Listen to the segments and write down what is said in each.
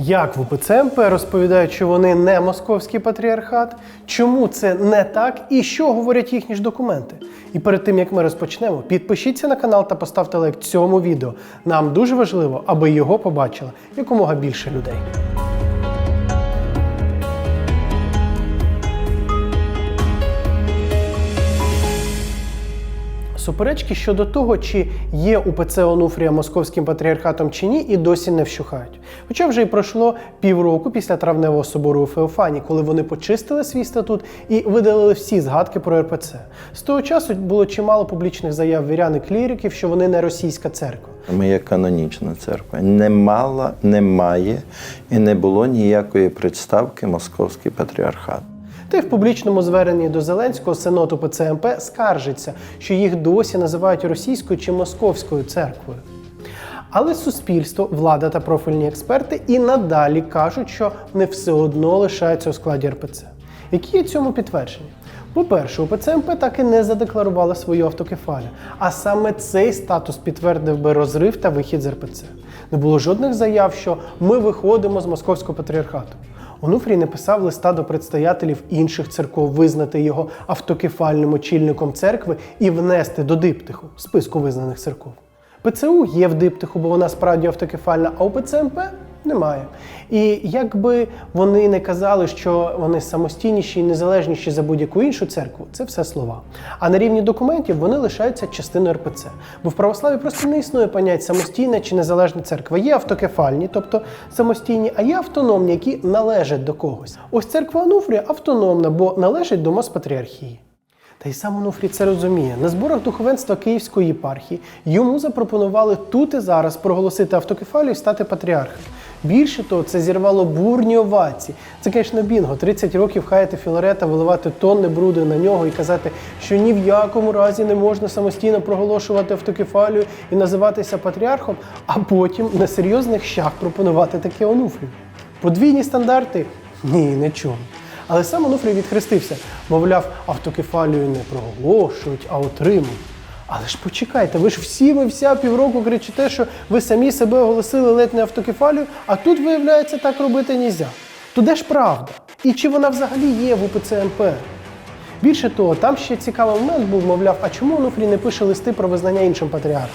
Як в УПЦ розповідають, що вони не московський патріархат? Чому це не так і що говорять їхні ж документи? І перед тим як ми розпочнемо, підпишіться на канал та поставте лайк цьому відео. Нам дуже важливо, аби його побачило якомога більше людей. Суперечки щодо того, чи є УПЦ Онуфрія московським патріархатом чи ні, і досі не вщухають. Хоча вже й пройшло півроку після травневого собору у Феофані, коли вони почистили свій статут і видалили всі згадки про РПЦ. З того часу було чимало публічних заяв вірян і кліриків, що вони не російська церква. Ми є канонічна церква. Не мала, немає і не було ніякої представки московський патріархат. Та й в публічному зверненні до Зеленського сенату ПЦМП скаржиться, що їх досі називають російською чи московською церквою. Але суспільство, влада та профільні експерти і надалі кажуть, що вони все одно лишаються у складі РПЦ. Які є цьому підтвердження? По-перше, УПЦ МП так і не задекларувала свою автокефалію, а саме цей статус підтвердив би розрив та вихід з РПЦ. Не було жодних заяв, що ми виходимо з московського патріархату. Онуфрій написав листа до предстоятелів інших церков визнати його автокефальним очільником церкви і внести до диптиху списку визнаних церков. ПЦУ є в диптиху, бо вона справді автокефальна, а у ПЦМП немає. І якби вони не казали, що вони самостійніші і незалежніші за будь-яку іншу церкву, це все слова. А на рівні документів вони лишаються частиною РПЦ. Бо в православі просто не існує понять самостійна чи незалежна церква. Є автокефальні, тобто самостійні, а є автономні, які належать до когось. Ось церква Ануфрія автономна, бо належить до Моспатріархії. Та й сам Онуфрій це розуміє. На зборах духовенства Київської єпархії йому запропонували тут і зараз проголосити автокефалію і стати патріархом. Більше того, це зірвало бурні овації. Це, звісно, бінго. 30 років хаяти Філарета, виливати тонни бруду на нього і казати, що ні в якому разі не можна самостійно проголошувати автокефалію і називатися патріархом, а потім на серйозних щах пропонувати таке Онуфрію. Подвійні стандарти? Ні, не чому. Але сам Онуфрій відхрестився, мовляв, автокефалію не проголошують, а отримують. Але ж почекайте, ви ж всі ви вся півроку кричите, що ви самі себе оголосили ледь не автокефалію, а тут, виявляється, так робити нельзя. То де ж правда? І чи вона взагалі є в УПЦ МП? Більше того, там ще цікавий момент був, мовляв, а чому Онуфрій не пише листи про визнання іншим патріархом?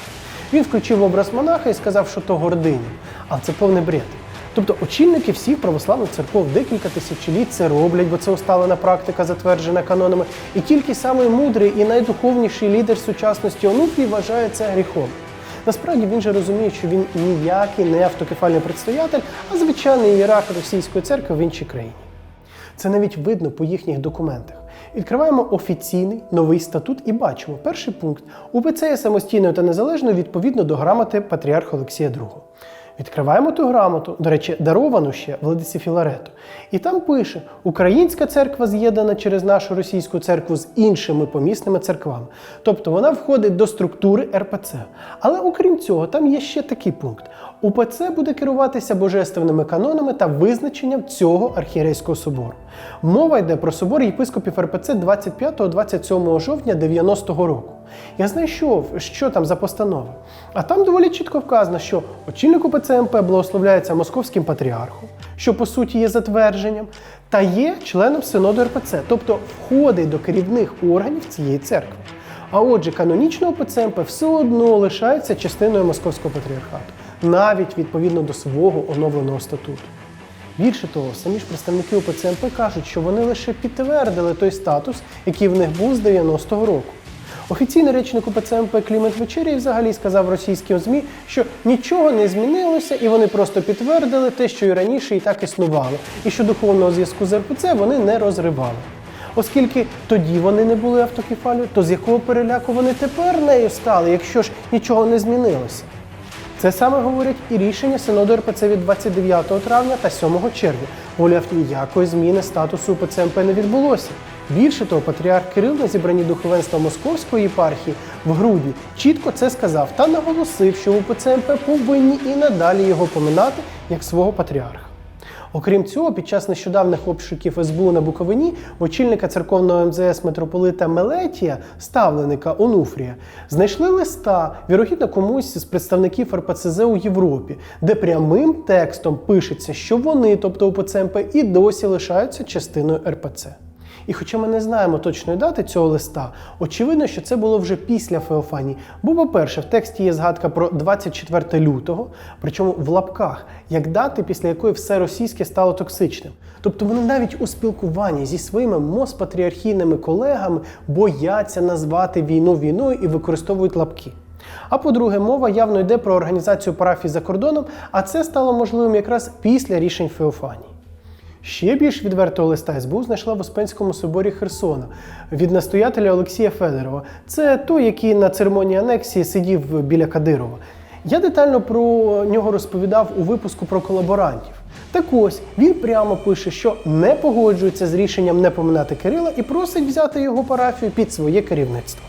Він включив образ монаха і сказав, що то гординя. Але це повний бред. Тобто очільники всіх православних церков декілька тисячоліть це роблять, бо це усталена практика, затверджена канонами. І тільки самий мудрий і найдуховніший лідер сучасності Онуфрій вважає це гріхом. Насправді він же розуміє, що він ніякий не автокефальний предстоятель, а звичайний ієрарх російської церкви в іншій країні. Це навіть видно по їхніх документах. Відкриваємо офіційний новий статут і бачимо перший пункт УПЦ є самостійною та незалежною відповідно до грамоти патріарха Олексія II. Відкриваємо ту грамоту, до речі, даровану ще Владисі Філарету. І там пише: Українська церква з'єднана через нашу російську церкву з іншими помісними церквами. Тобто вона входить до структури РПЦ. Але окрім цього, там є ще такий пункт: УПЦ буде керуватися божественними канонами та визначенням цього архієрейського собору. Мова йде про собор єпископів РПЦ 25-27 жовтня 90-го року. Я знайшов, що там за постанова. А там доволі чітко вказано, що очільник УПЦ МП благословляється московським патріархом, що по суті є затвердженням, та є членом синоду РПЦ, тобто входить до керівних органів цієї церкви. А отже, канонічно УПЦ МП все одно лишається частиною московського патріархату, навіть відповідно до свого оновленого статуту. Більше того, самі ж представники УПЦ МП кажуть, що вони лише підтвердили той статус, який в них був з 90-го року. Офіційний речник УПЦ МП Клімент Вечерій взагалі сказав російським ЗМІ, що нічого не змінилося, і вони просто підтвердили те, що і раніше і так існувало, і що духовного зв'язку з РПЦ вони не розривали. Оскільки тоді вони не були автокефалію, то з якого переляку вони тепер нею стали, якщо ж нічого не змінилося? Це саме говорять і рішення Синоду РПЦ від 29 травня та 7 червня. Мовляв, ніякої зміни статусу УПЦ МП не відбулося. Більше того, патріарх Кирил на зібранні духовенства Московської єпархії в грудні чітко це сказав та наголосив, що УПЦ МП повинні і надалі його поминати як свого патріарха. Окрім цього, під час нещодавних обшуків СБУ на Буковині очільника церковного МЗС митрополита Мелетія, ставленика Онуфрія, знайшли листа, вірогідно комусь з представників РПЦЗ у Європі, де прямим текстом пишеться, що вони, тобто УПЦ МП, і досі лишаються частиною РПЦ. І хоча ми не знаємо точної дати цього листа, очевидно, що це було вже після Феофанії. Бо, по-перше, в тексті є згадка про 24 лютого, причому в лапках, як дати, після якої все російське стало токсичним. Тобто вони навіть у спілкуванні зі своїми моспатріархійними колегами бояться назвати війну війною і використовують лапки. А по-друге, мова явно йде про організацію парафій за кордоном, а це стало можливим якраз після рішень Феофанії. Ще більш відвертого листа СБУ знайшла в Успенському соборі Херсона від настоятеля Олексія Федорова. Це той, який на церемонії анексії сидів біля Кадирова. Я детально про нього розповідав у випуску про колаборантів. Так ось він прямо пише, що не погоджується з рішенням не поминати Кирила і просить взяти його парафію під своє керівництво.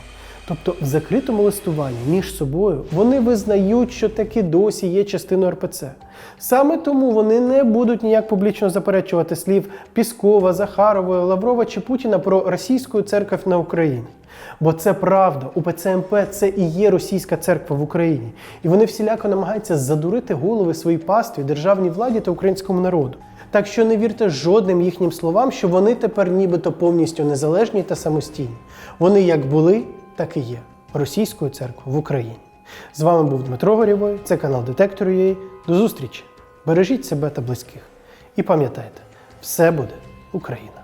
Тобто в закритому листуванні між собою вони визнають, що таки досі є частиною РПЦ. Саме тому вони не будуть ніяк публічно заперечувати слів Піскова, Захарової, Лаврова чи Путіна про російську церкву на Україні. Бо це правда, УПЦ МП це і є російська церква в Україні. І вони всіляко намагаються задурити голови своїй пастві, державній владі та українському народу. Так що не вірте жодним їхнім словам, що вони тепер нібито повністю незалежні та самостійні. Вони як були, так і є російською церквою в Україні. З вами був Дмитро Горєвой, це канал Детектор.ua. До зустрічі! Бережіть себе та близьких. І пам'ятайте, все буде Україна!